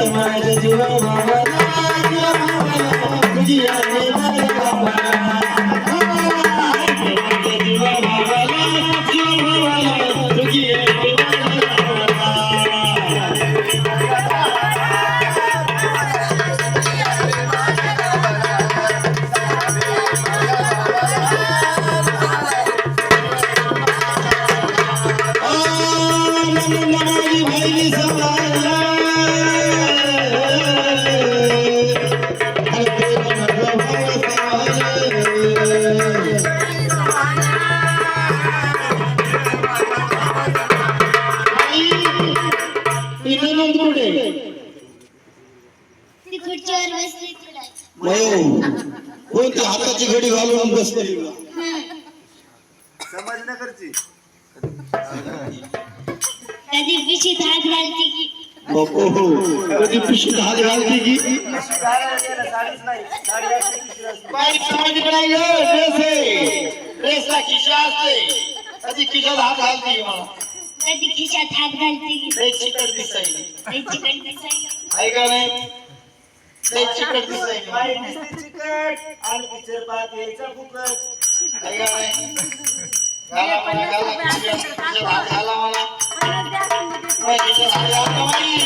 तुम्हाला जीवा बाबा तुझी कोणती हाताची घडी घालून बसली? संभाजीनगरची कधी पिशीत हात घालते की. बापू कधी पिशीत हात घालते की. बाई सामाजिक ग ड्रेस आहे. ड्रेसला खिशा असते. कधी खिशात हात घालते मला कधी खिशात हात घालते की. लय चिकट दिसायली. लई चिकट दिसायला. आहे का नाही? लय चिकट दिसायली बाई दिसते चिकट आणि पिक्चर पाहत यायचा फुकट आहे का नाही घाला मला घाला खिशात हात घाला मला. बाई, मला नाही.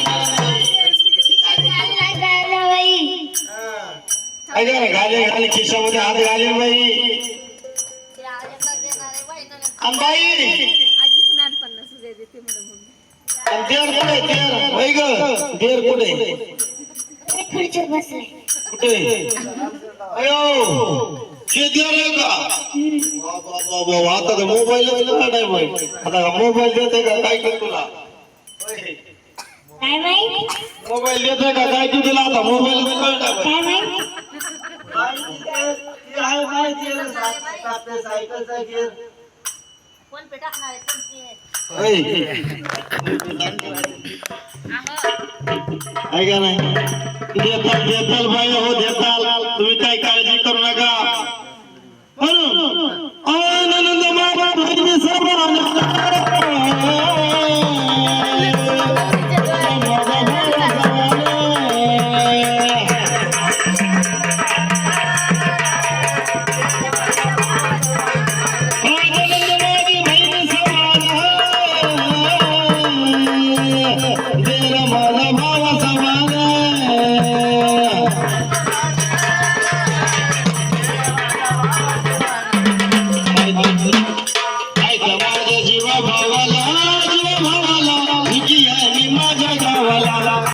खिशामध्ये हात घाले बाई. आणि बाई पन्नास देते म्हणून. आणि देर कुठे? देर. होय ग. देर कुठे? ते खुर्चीवर बसलाय कुठे अयो हे का वा, वा, वा, वा, वा. आता तर मोबाईल नाही बाई आता मोबाईल देते का काय कर तुला काय माहित मोबाईल देते का काय तू तुला आता मोबाईल काय माहित ती ती सा- आपल्या सायकलचा गेअर फ़ोन पे आहे पे आहे का नाही देताल देताल बाई हो देताल.